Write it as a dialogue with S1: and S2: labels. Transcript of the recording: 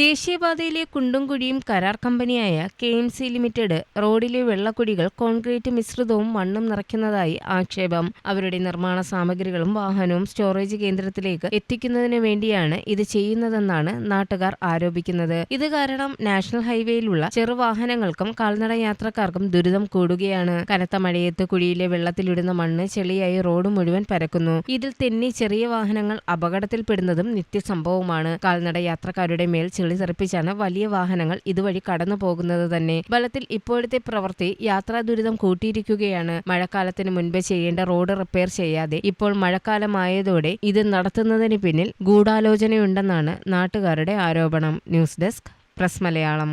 S1: ദേശീയപാതയിലെ കുണ്ടും കുഴിയും കരാർ കമ്പനിയായ കെ എം സി ലിമിറ്റഡ് റോഡിലെ വെള്ളക്കുഴികൾ കോൺക്രീറ്റ് മിശ്രിതവും മണ്ണും നിറയ്ക്കുന്നതായി ആക്ഷേപം. അവരുടെ നിർമ്മാണ സാമഗ്രികളും വാഹനവും സ്റ്റോറേജ് കേന്ദ്രത്തിലേക്ക് എത്തിക്കുന്നതിന് വേണ്ടിയാണ് ഇത് ചെയ്യുന്നതെന്നാണ് നാട്ടുകാർ ആരോപിക്കുന്നത്. ഇത് കാരണം നാഷണൽ ഹൈവേയിലുള്ള ചെറുവാഹനങ്ങൾക്കും കാൽനട യാത്രക്കാർക്കും ദുരിതം കൂടുകയാണ്. കനത്ത മഴയത്ത് കുഴിയിലെ വെള്ളത്തിലിടുന്ന മണ്ണ് ചെളിയായി റോഡ് മുഴുവൻ പരക്കുന്നു. ഇതിൽ തെന്നി ചെറിയ വാഹനങ്ങൾ അപകടത്തിൽപ്പെടുന്നതും നിത്യസംഭവമാണ്. കാൽനട യാത്രക്കാരുടെ മേൽ ചെളി തെറിപ്പിച്ചാണ് വലിയ വാഹനങ്ങൾ ഇതുവഴി കടന്നു പോകുന്നത് തന്നെ. ബലത്തിൽ ഇപ്പോഴത്തെ പ്രവൃത്തി യാത്രാ ദുരിതം കൂട്ടിയിരിക്കുകയാണ്. മഴക്കാലത്തിന് മുൻപ് ചെയ്യേണ്ട റോഡ് റിപ്പയർ ചെയ്യാതെ ഇപ്പോൾ മഴക്കാലമായതോടെ ഇത് നടത്തുന്നതിന് പിന്നിൽ ഗൂഢാലോചനയുണ്ടെന്നാണ് നാട്ടുകാരുടെ ആരോപണം. News desk press Malayalam.